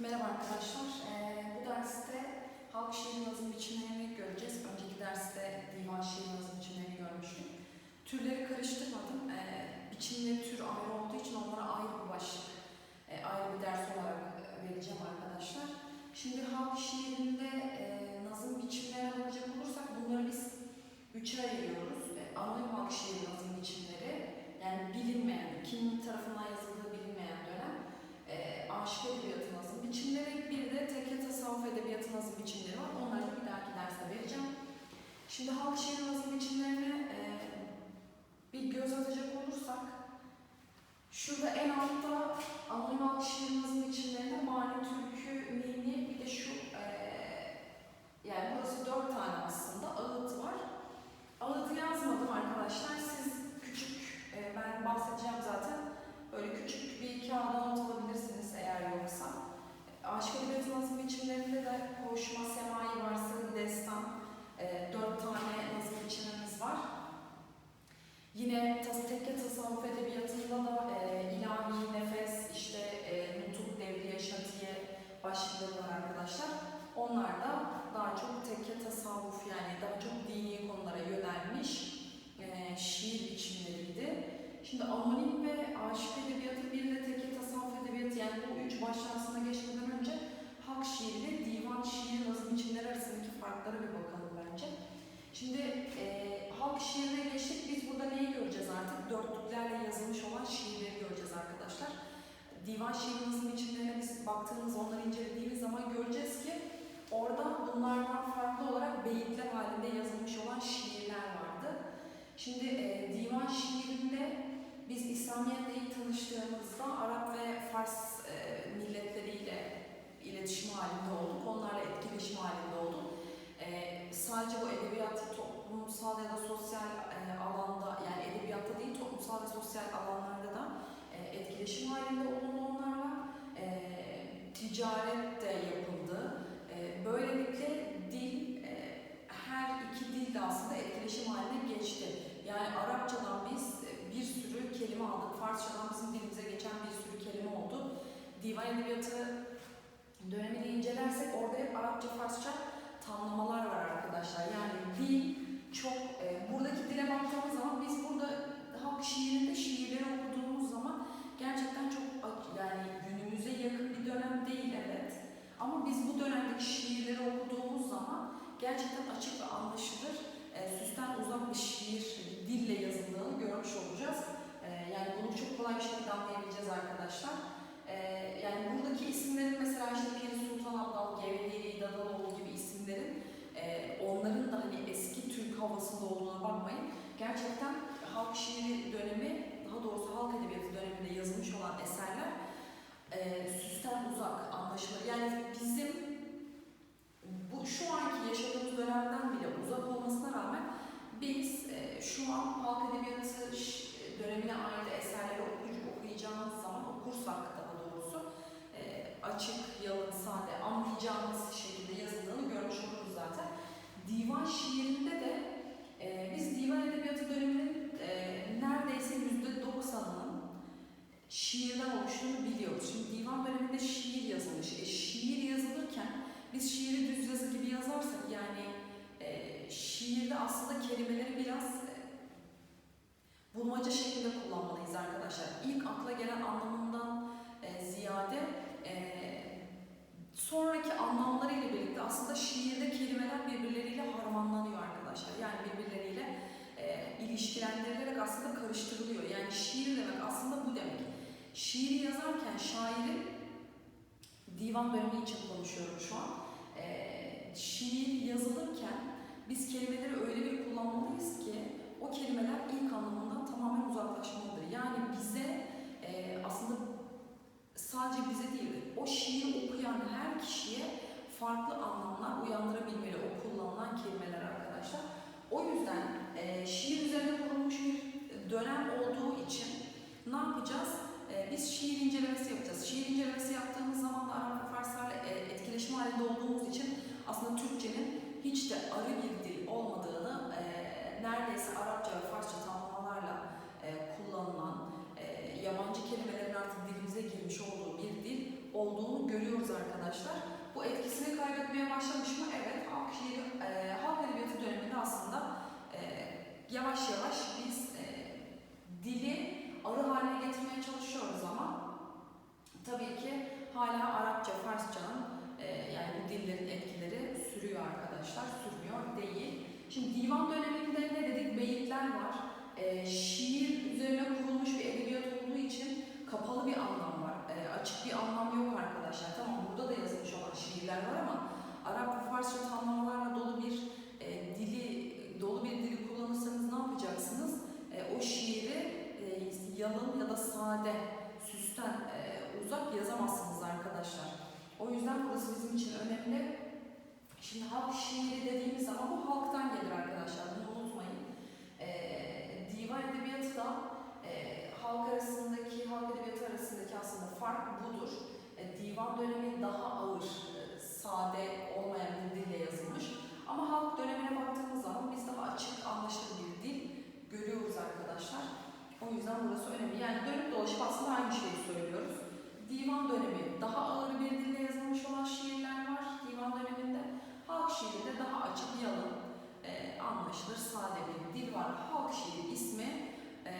Merhaba arkadaşlar. Ee, bu derste halk şiir yazım biçimlerini göreceğiz. Önceki derste divan şiir yazım biçimlerini görmüştük. Türleri karıştırmadım. Ee, biçim tür ayrı olduğu için onlara ayrı bir başlık, e, ayrı bir ders olarak e, vereceğim arkadaşlar. Şimdi halk şiirinde e, nazım biçimlerine bakacak olursak bunları biz üçe ayırıyoruz. E, anonim halk şiir nazım biçimleri, yani bilinmeyen, kimin tarafından yazıldığı bilinmeyen dönem e, aşık edebiyatı nazım biçimleri, bir de tekke tasavvuf edebiyatı nazım biçimleri var. Onları da bir dahaki derste vereceğim. Şimdi halk şiir nazım biçimlerine e, bir göz atacak olursak, şurada en altta anonim halk şiir nazım biçimlerinde mani, türkü, mini, bir de şu, e, yani burası dört tane aslında ağıt var. Ağıtı yazmadım arkadaşlar. Siz küçük, e, ben bahsedeceğim zaten. Böyle küçük bir kağıda not alabilirsiniz eğer yoksa. Aşk edebiyatı nazım biçimlerinde de koşma, semai var, sırrı destan, e, dört tane nazım biçimimiz var. Yine tas tekke tasavvuf edebiyatında da e, ilahi, nefes, işte e, nutuk, devriye, şatiye başlıkları var arkadaşlar. Onlar da daha çok tekke tasavvuf yani daha çok dini konulara yönelmiş e, şiir biçimleriydi. Şimdi anonim ve aşık edebiyatı bir de tekke tasavvuf edebiyatı yani bu üç başlığı aslında geçmeden önce halk şiiri ve divan şiiri nazım biçimleri arasındaki farklara bir bakalım bence. Şimdi e, halk şiirine geçtik. Biz burada neyi göreceğiz artık? Dörtlüklerle yazılmış olan şiirleri göreceğiz arkadaşlar. Divan şiiri nazım biçimlerine biz baktığımız, onları incelediğimiz zaman göreceğiz ki orada bunlardan farklı olarak beyitler halinde yazılmış olan şiirler vardı. Şimdi e, divan şiirinde biz İslamiyet'le ilk tanıştığımızda Arap ve Fars e, milletleriyle iletişim halinde olduk. Onlarla etkileşim halinde olduk. E, sadece bu edebiyat toplumsal ya da sosyal e, alanda yani edebiyatta değil toplumsal ve sosyal alanlarda da e, etkileşim halinde olundu onlarla. E, ticaret de yapıldı. E, böylelikle dil e, her iki dil de aslında etkileşim haline geçti. Yani Arapçadan biz e, bir sürü kelime aldık. Farsçadan bizim dilimize geçen bir sürü kelime oldu. Divan edebiyatı dönemini incelersek orada hep Arapça, Farsça tamlamalar var arkadaşlar. Yani dil çok, e, buradaki dile baktığımız zaman biz burada halk şiirinde şiirleri okuduğumuz zaman gerçekten çok yani günümüze yakın bir dönem değil evet. Ama biz bu dönemdeki şiirleri okuduğumuz zaman gerçekten açık ve anlaşılır, e, süsten uzak bir şiir dille yazıldığını görmüş olacağız. E, yani bunu çok kolay bir şekilde anlayabileceğiz arkadaşlar. E, yani buradaki isimlerin mesela işte Pir Sultan Abdal, Gevheri, Dadaloğlu gibi isimlerin e, onların da hani eski Türk havasında olduğuna bakmayın. Gerçekten halk şiiri dönemi, daha doğrusu halk edebiyatı döneminde yazılmış olan eserler e, süsten uzak, anlaşılır. Yani bizim bu şu anki yaşadığımız dönemden bile uzak olmasına rağmen biz e, şu an halk edebiyatı ş- dönemine ait eserleri okuyucu okuyacağımız zaman okursak daha doğrusu e, açık, yalın, sade, anlayacağımız şekilde zaten. Divan şiirinde de e, biz divan edebiyatı döneminin e, neredeyse yüzde doksanının şiirden oluştuğunu biliyoruz. Şimdi divan döneminde şiir yazılmış. E, şiir yazılırken biz şiiri düz yazı gibi yazarsak yani e, şiirde aslında kelimeleri biraz e, bulmaca şeklinde kullanmalıyız arkadaşlar. İlk akla gelen anlamından e, ziyade e, sonraki anlamlarıyla birlikte aslında şiirde kelimeler birbirleriyle harmanlanıyor arkadaşlar. Yani birbirleriyle e, ilişkilendirilerek aslında karıştırılıyor. Yani şiir demek aslında bu demek. Şiiri yazarken şairin divan dönemi için konuşuyorum şu an. E, şiir yazılırken biz kelimeleri öyle bir kullanmalıyız ki o kelimeler ilk anlamından tamamen uzaklaşmalıdır. Yani bize e, aslında sadece bize değil, o şiiri okuyan her kişiye farklı anlamlar uyandırabilmeli o kullanılan kelimeler arkadaşlar. O yüzden e, şiir üzerine kurulmuş bir dönem olduğu için ne yapacağız? E, biz şiir incelemesi yapacağız. Şiir incelemesi yaptığımız zaman da Arap ve Farslarla e, etkileşim halinde olduğumuz için aslında Türkçenin hiç de arı bir dil olmadığını, e, neredeyse Arapça ve Farsça tamlamalarla e, kullanılan, e, yabancı kelimelerin artık dilimize girmiş olduğu bir dil olduğunu görüyoruz arkadaşlar. Bu etkisini kaybetmeye başlamış mı? Evet. Halk şiiri, e, halk edebiyatı döneminde aslında e, yavaş yavaş biz e, dili arı haline getirmeye çalışıyoruz ama tabii ki hala Arapça, Farsçanın e, yani bu dillerin etkileri sürüyor arkadaşlar. Sürmüyor değil. Şimdi divan döneminde ne dedik? Beyitler var. E, şiir üzerine kurulmuş bir edebiyat olduğu için kapalı bir anlam var. E, açık bir anlam yok arkadaşlar. Tamam burada da yazılmış olan şiirler var ama Arap ve Farsça tamlamalarla dolu bir e, dili, dolu bir dili kullanırsanız ne yapacaksınız? E, o şiiri e, yalın ya da sade, süsten e, uzak yazamazsınız arkadaşlar. O yüzden burası bizim için önemli. Şimdi halk şiiri dediğimiz zaman bu halktan gelir arkadaşlar. Bunu unutmayın. E, divan edebiyatı da e, halk arasındaki, halk edebiyatı arasındaki aslında fark budur. E, divan dönemi daha ağır, e, sade olmayan bir dille yazılmış. Ama halk dönemine baktığımız zaman biz daha açık, anlaşılır bir dil görüyoruz arkadaşlar. O yüzden burası önemli. Yani dönüp dolaşıp aslında aynı şeyi söylüyoruz. Divan dönemi daha ağır bir dille yazılmış olan şiirler var divan döneminde. Halk şiiri de daha açık, yalın, e, anlaşılır, sade bir dil var. Halk şiiri ismi e,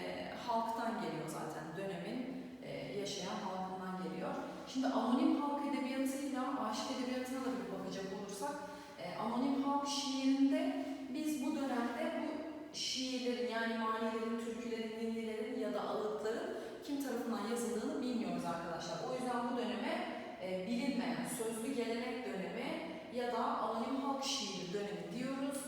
halktan geliyor zaten. Dönemin e, yaşayan halkından geliyor. Şimdi anonim halk edebiyatıyla aşk edebiyatına da bir bakacak olursak e, anonim halk şiirinde biz bu dönemde bu şiirlerin yani manilerin, türkülerin, ninnilerin ya da ağıtların kim tarafından yazıldığını bilmiyoruz arkadaşlar. O yüzden bu döneme e, bilinmeyen sözlü gelenek dönemi ya da anonim halk şiiri dönemi diyoruz.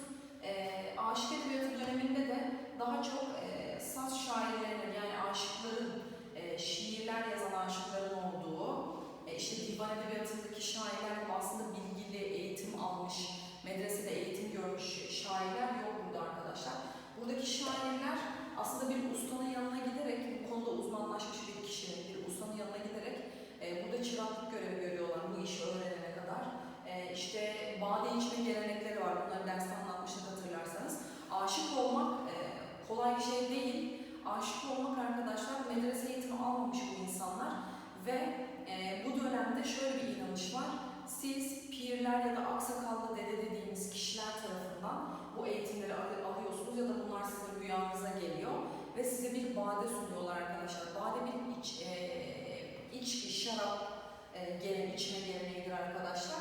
E, aşık edebiyatı döneminde de daha çok e, saz şairlerinin yani aşıkların, e, şiirler yazan aşıkların olduğu, e, işte divan edebiyatındaki şairler aslında bilgili, eğitim almış, medresede eğitim görmüş şairler yok burada arkadaşlar. Buradaki şairler aslında bir ustanın yanına giderek, bu konuda uzmanlaşmış bir kişinin, bir ustanın yanına giderek e, burada çıraklık görevi görüyorlar bu işi. E, bade içme gelenekleri var, bunları derste anlatmıştık hatırlarsanız. Aşık olmak e, kolay bir şey değil. Aşık olmak arkadaşlar medrese eğitimi almamış bu insanlar ve e, bu dönemde şöyle bir inanış var. Siz pirler ya da aksakallı dede dediğimiz kişiler tarafından bu eğitimleri al- alıyorsunuz ya da bunlar sizin rüyanıza geliyor ve size bir bade sunuyorlar arkadaşlar. Bade bir iç, e, içki, şarap e, gelen, içme geleneğidir arkadaşlar.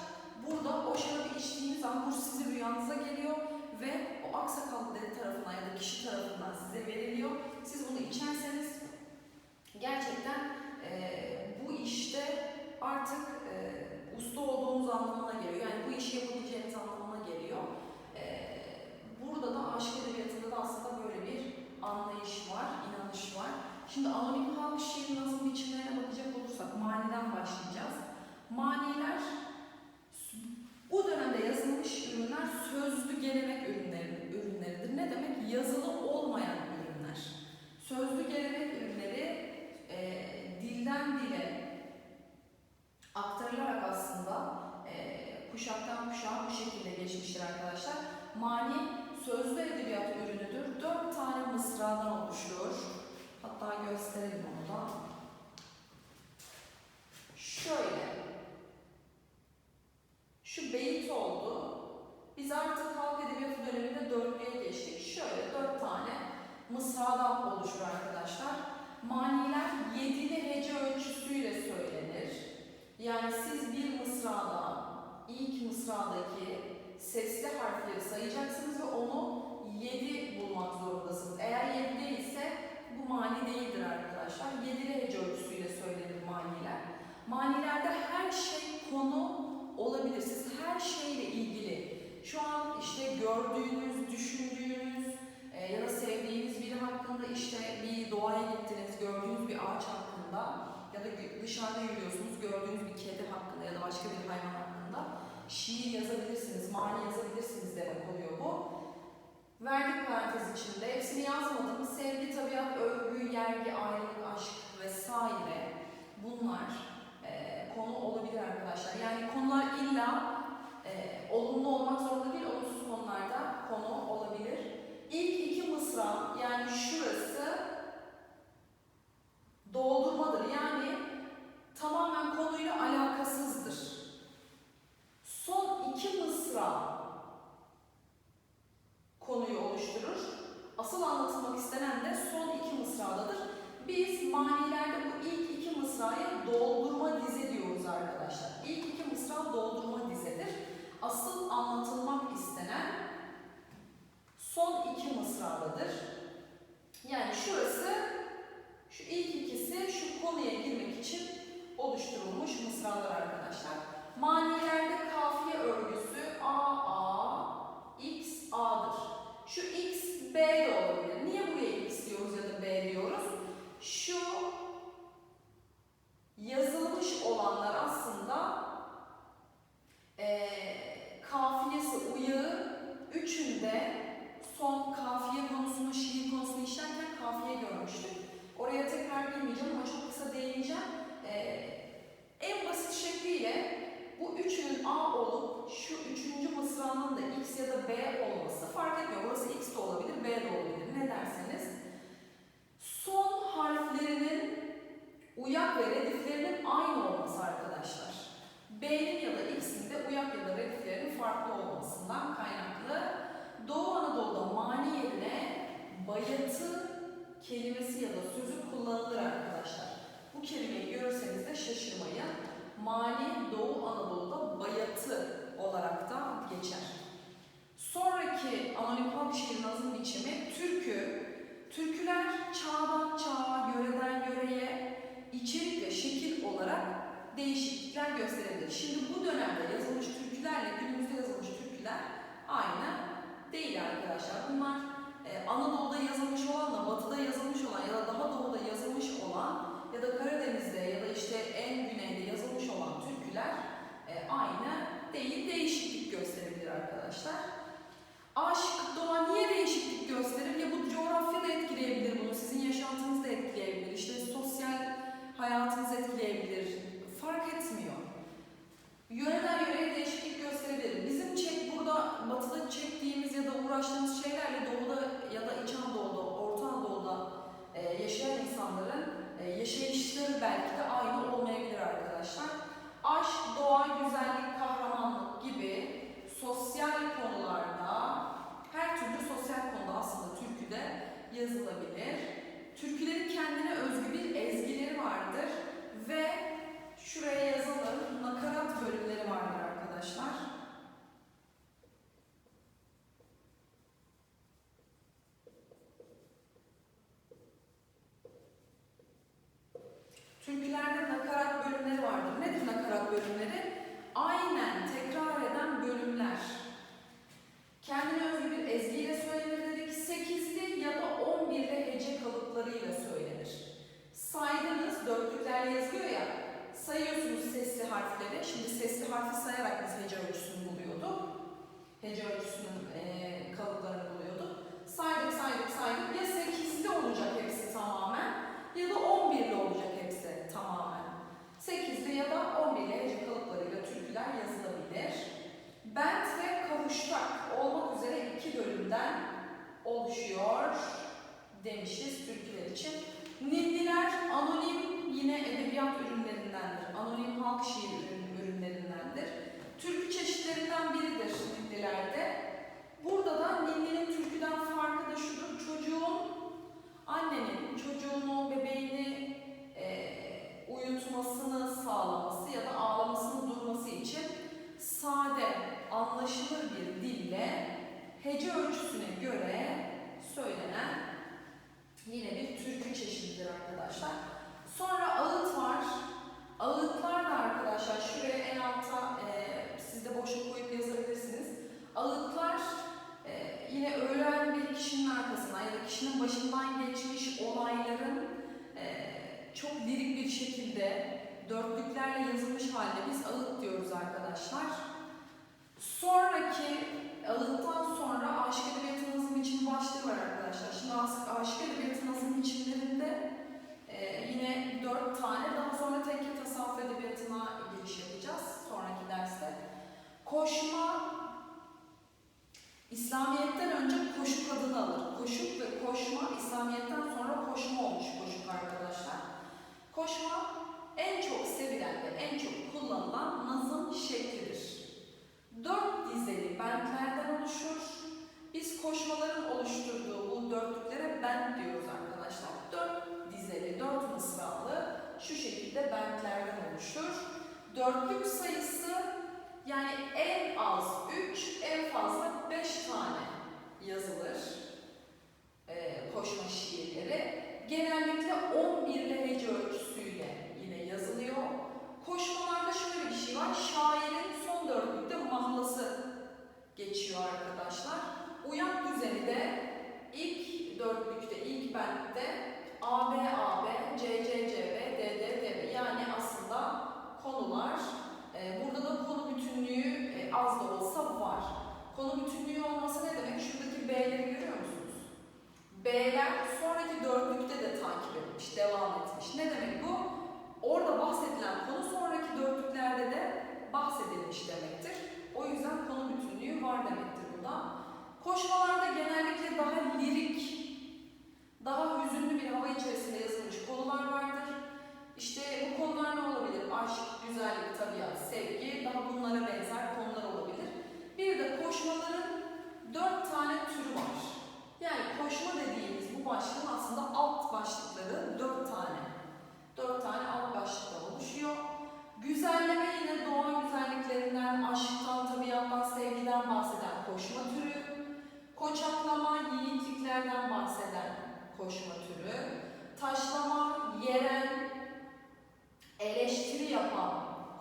Burada o şarabı içtiğiniz an bu sizin rüyanıza geliyor ve o aksakallı dede tarafından ya da kişi tarafından size veriliyor. Siz bunu içerseniz gerçekten e, bu işte artık e, usta olduğunuz anlamına geliyor. Yani bu işi yapabileceğiniz anlamına geliyor. E, burada da aşk edebiyatında da aslında böyle bir anlayış var, inanış var. Şimdi anonim halk şiir nazım biçimlerine bakacak olursak maniden başlayacağız. Maniler bu dönemde yazılmış ürünler sözlü gelenek ürünleri, ürünleridir. Ne demek? Yazılı olmayan ürünler. Sözlü gelenek ürünleri e, dilden dile aktarılarak aslında e, kuşaktan kuşağa bu şekilde geçmiştir arkadaşlar. Mani sözlü edebiyat ürünüdür. Dört tane mısradan oluşuyor. Hatta gösterelim onu da. Şöyle. Şu beyit oldu. Biz artık halk edebiyatı döneminde dörtlüğe geçtik. Şöyle dört tane mısradan oluşur arkadaşlar. Maniler yedili hece ölçüsüyle söylenir. Yani siz bir mısrada, ilk mısradaki sesli harfleri sayacaksınız ve onu yedi bulmak zorundasınız. Eğer yedi değilse bu mani değildir arkadaşlar. Yedili hece ölçüsüyle söylenir maniler. Manilerde her şey konu olabilir. Siz her şeyle ilgili şu an işte gördüğünüz, düşündüğünüz e, ya da sevdiğiniz biri hakkında işte bir doğaya gittiniz, gördüğünüz bir ağaç hakkında ya da dışarıda yürüyorsunuz, gördüğünüz bir kedi hakkında ya da başka bir hayvan hakkında şiir yazabilirsiniz, mani yazabilirsiniz demek oluyor bu. Verdik parantez içinde. Hepsini yazmadım. Sevgi, tabiat, övgü, yergi, ayrılık, aşk vesaire bunlar e, konu olabilir arkadaşlar. Yani konular illa e, olumlu olmak zorunda değil, olumsuz konularda konu olabilir. İlk doldurduysam yani şurası doldurmadır. Yani tamamen konuyla alakasızdır. Son iki mısra konuyu oluşturur. Asıl anlatılmak istenen de son iki mısradadır. Biz manilerde bu ilk iki mısrayı doldurma dizi diyoruz. Uyak ve rediflerinin aynı olması arkadaşlar. B'nin ya da X'in de uyak ya da rediflerinin farklı olmasından kaynaklı. Doğu Anadolu'da mani yerine bayatı kelimesi ya da sözü kullanılır arkadaşlar. Bu kelimeyi görürseniz de şaşırmayın. Mani Doğu Anadolu'da bayatı olarak da geçer. Sonraki anonim halk şiir nazım biçimi türkü. Türküler çağdan çağa, yöreden yöreye içerik ve şekil olarak değişiklikler gösterebilir. Şimdi bu dönemde yazılmış türkülerle günümüzde yazılmış türküler aynı değil arkadaşlar. Bunlar e, Anadolu'da yazılmış olanla Batı'da yazılmış olan ya da daha doğuda yazılmış olan ya da Karadeniz'de ya da işte en güneyde yazılmış olan türküler e, aynı değil, değişiklik gösterebilir arkadaşlar. Aşk, doğa niye değişiklik gösterir? Ya bu coğrafya da etkileyebilir bunu, sizin yaşantınız da etkileyebilir, işte sosyal hayatınız etkileyebilir, fark etmiyor. Yöreden yöreye değişiklik gösterebilir. Bizim çek burada batıda çektiğimiz ya da uğraştığımız şeylerle doğuda ya da İç Anadolu'da, Orta Anadolu'da e, yaşayan insanların e, yaşayışları belki de aynı olmayabilir arkadaşlar. Aşk, doğa, güzellik, kahramanlık gibi sosyal konularda her türlü sosyal konuda aslında türküde yazılabilir. Türkülerin kendine özgü bir ezgileri vardır ve şuraya yazalım nakarat bölümleri vardır arkadaşlar. Türkülerde nakarat bölümleri vardır. Nedir nakarat bölümleri? Aynen tekrar eden bölümler. Kendine özgü bir ezgiyle söylenir dedik. Sekizli ya da on birli hece kalıplarıyla söylenir. Saydınız, dörtlüklerle yazıyor ya, sayıyorsunuz sesli harfleri. Şimdi sesli harfi sayarak biz hece ölçüsünü buluyorduk. Hece ölçüsünün eee kalıplarını buluyorduk. Saydık, saydık, saydık. Ya sekizli olacak hepsi tamamen ya da on birli olacak hepsi tamamen. Sekizli ya da on birli hece kalıplarıyla türküler yazılabilir. Bent ve kavuştak olmak üzere iki bölümden oluşuyor demişiz türküler için. Ninniler anonim yine edebiyat ürünlerindendir. Anonim halk şiir ürün- ürünlerindendir. Türkü çeşitlerinden biridir ninnilerde. Burada da ninninin türküden farkı da şudur. Çocuğun, annenin çocuğunu, bebeğini eee, uyutmasını sağlaması ya da ağlamasını durması için sade, anlaşılır bir dille hece ölçüsüne göre söylenen yine bir türkü çeşididir arkadaşlar. Sonra ağıt var. Ağıtlar da arkadaşlar şuraya en alta e, siz de boşluk koyup yazabilirsiniz. Ağıtlar e, yine ölen bir kişinin arkasına ya da kişinin başından geçmiş olayların e, çok lirik bir şekilde dörtlüklerle yazılmış halde biz ağıt diyoruz arkadaşlar. Sonraki ağıttan sonra aşk edebiyatı nazım biçimi başlığı var arkadaşlar. Şimdi aşk, aşk edebiyatı nazım biçimlerinde e, yine dört tane daha sonra tekke tasavvuf edebiyatına giriş yapacağız sonraki derste. Koşma İslamiyet'ten önce koşuk adını alır. Koşuk ve koşma İslamiyet'ten sonra koşma olmuş koşuk arkadaşlar. Koşma en çok sevilen ve en çok kullanılan nazım şeklidir. Dört dizeli bentlerden oluşur. Biz koşmaların oluşturduğu bu dörtlüklere bent diyoruz arkadaşlar. Dört dizeli, dört mısralı şu şekilde bentlerden oluşur. Dörtlük sayısı Yani en az 3, en fazla 5 tane yazılır e, koşma şiirleri. Genellikle 11'li hece ölçüsüyle yine yazılıyor. Koşmalarda şöyle bir şey var. Şairin son dörtlükte mahlası geçiyor arkadaşlar. Uyak düzeni de ilk dörtlükte, ilk bentte AB, AB, CC, CB, DD, DB. Yani aslında konular, e, burada da konu bütünlüğü e, az da olsa var. Konu bütünlüğü olması ne demek? Şuradaki B'leri görüyor musunuz? B'ler sonraki dörtlükte de takip etmiş, devam etmiş. Ne demek bu? Orada bahsedilen konu sonraki dörtlüklerde de bahsedilmiş demektir. O yüzden konu bütünlüğü var demektir bunda. Koşmalarda genellikle daha lirik, daha hüzünlü bir hava içerisinde yazılmış konular vardır. İşte bu konular ne olabilir? Aşk, güzellik, tabiat, sevgi, daha bunlara benzer konular olabilir. Bir de koşmaların dört tane türü var. Yani koşma dediğimiz bu başlığın aslında alt başlıkları dört tane. Dört tane alt başlıktan oluşuyor. Güzelleme yine doğa güzelliklerinden, aşktan, tabiattan, sevgiden bahseden koşma türü. Koçaklama, yiğitliklerden bahseden koşma türü. Taşlama, yeren, eleştiri yapan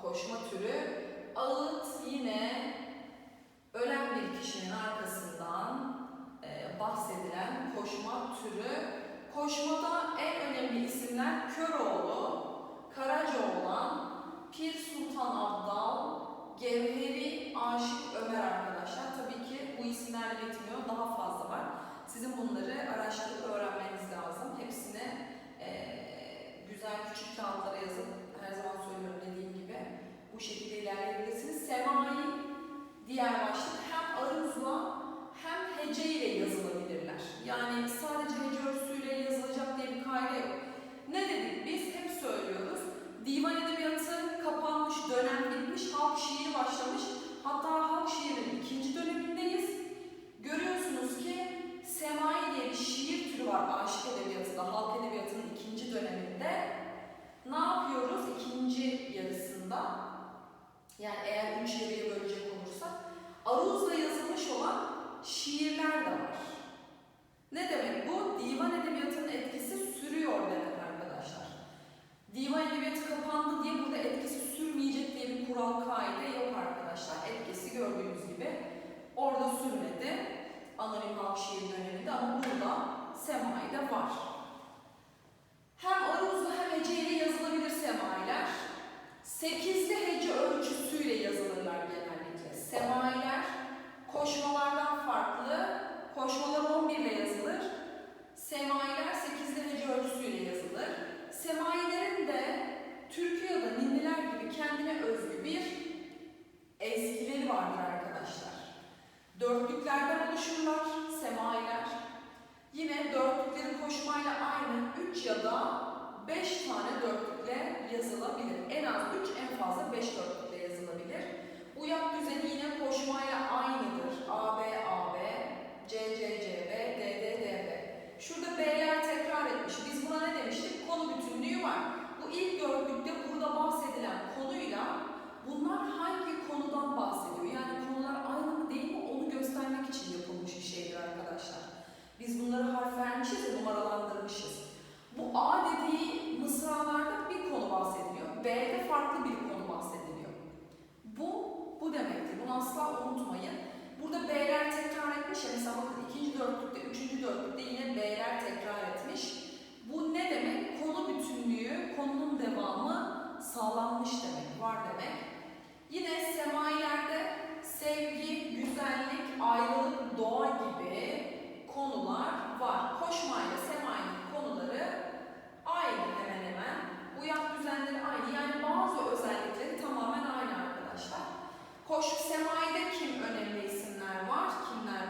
koşma türü. Ağıt yine ölen bir kişinin arkasından e, bahsedilen koşma türü. Koşmada en önemli isimler Köroğlu, Karacaoğlan, Pir Sultan Abdal, Gevheri, Aşık Ömer arkadaşlar. Tabii ki bu isimlerle bitmiyor, daha fazla var. Sizin bunları araştırıp öğrenmeniz lazım. Hepsini eee, güzel küçük kağıtlara yazıp, her zaman söylüyorum dediğim gibi bu şekilde ilerleyebilirsiniz. Semai diğer başlık hem aruzla hem hece ile yazılabilirler. Yani sadece hece ölçüsüyle yazılacak diye bir kaide yok. Ne dedik biz? Hep söylüyoruz. Divan edebiyatı kapanmış, dönem bitmiş, halk şiiri başlamış. Hatta halk şiirinin ikinci dönemindeyiz. Görüyorsunuz ki semai diye bir şiir türü var aşık edebiyatında, halk edebiyatının ikinci döneminde. Ne yapıyoruz ikinci yarısında? Yani eğer üç yarıya bölecek olursak, aruzla yazılmış olan şiirler de var. Ne demek bu? Divan edebiyatının etkisi sürüyor demek. Divan edebiyatı kapandı diye burada etkisi sürmeyecek diye bir kural kaide yok arkadaşlar. Etkisi gördüğünüz gibi orada sürmedi. Anonim halk şiir döneminde ama burada semai'de var. Hem aruzla hem heceyle yazılabilir semailer. Sekizli hece ölçüsüyle yazılırlar genellikle. Semailer koşmalardan farklı. Koşmalar 11 ile yazılır. Semailer 8'li hece ölçüsüyle yazılır. Semailerin de türkü ya da ninniler gibi kendine özgü bir ezgileri vardır arkadaşlar. Dörtlüklerden oluşurlar semailer. Yine dörtlükleri koşmayla aynı 3 ya da 5 tane dörtlükle yazılabilir. En az 3, en fazla 5 dörtlükle yazılabilir. Uyak düzeni yine koşmayla aynıdır. AB, AB, CC, CB, DD, DB. Şurada B'ler tekrar etmiş. Biz buna ne demiştik? Konu bütünlüğü var. Bu ilk dörtlükte burada bahsedilen konuyla bunlar hangi konudan bahsediyor? Yani konular aynı mı değil mi onu göstermek için yapılmış bir şeydir arkadaşlar. Biz bunları harf vermişiz ya numaralandırmışız. Bu A dediği mısralarda bir konu bahsediliyor. B'de farklı bir konu bahsediliyor. Bu, demektir. Bunu asla unutmayın. Burada B'ler tekrar etmiş ya mesela bakın ikinci dörtlükte, üçüncü dörtlükte yine B'ler tekrar etmiş. Bu ne demek? Konu bütünlüğü, konunun devamı sağlanmış demek, var demek. Yine semailerde sevgi, güzellik, ayrılık, doğa gibi konular var. Koşmayla semainin konuları aynı hemen hemen. Uyak düzenleri aynı. Yani bazı özellikleri tamamen. Koş semaide kim önemli isimler var? Kimler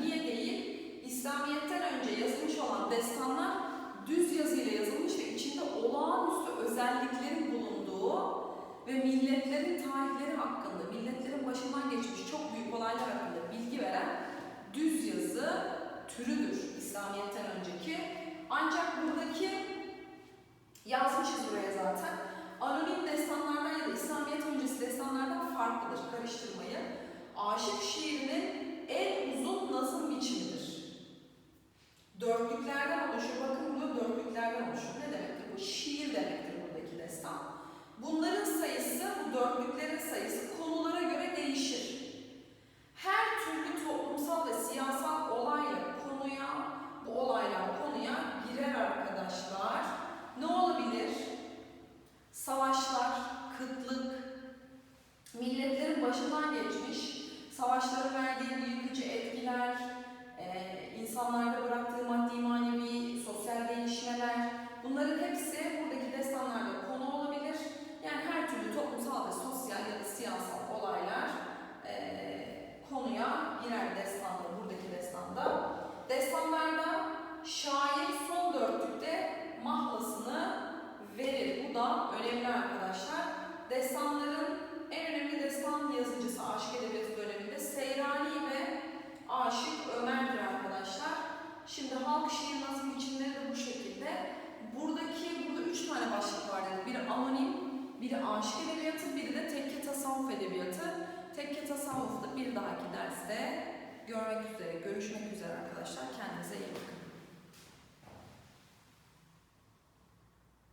Niye değil? İslamiyet'ten önce yazılmış olan destanlar düz yazıyla yazılmış ve içinde olağanüstü özelliklerin bulunduğu ve milletlerin tarihleri hakkında, milletlerin başından geçmiş çok büyük olaylar hakkında bilgi veren düz yazı türüdür İslamiyet'ten önceki. Ancak buradaki yazmışız buraya zaten. Anonim destanlardan ya da İslamiyet öncesi destanlardan farklıdır. Bunların sayısı, bu dörtlüklerin sayısı konulara göre değişir.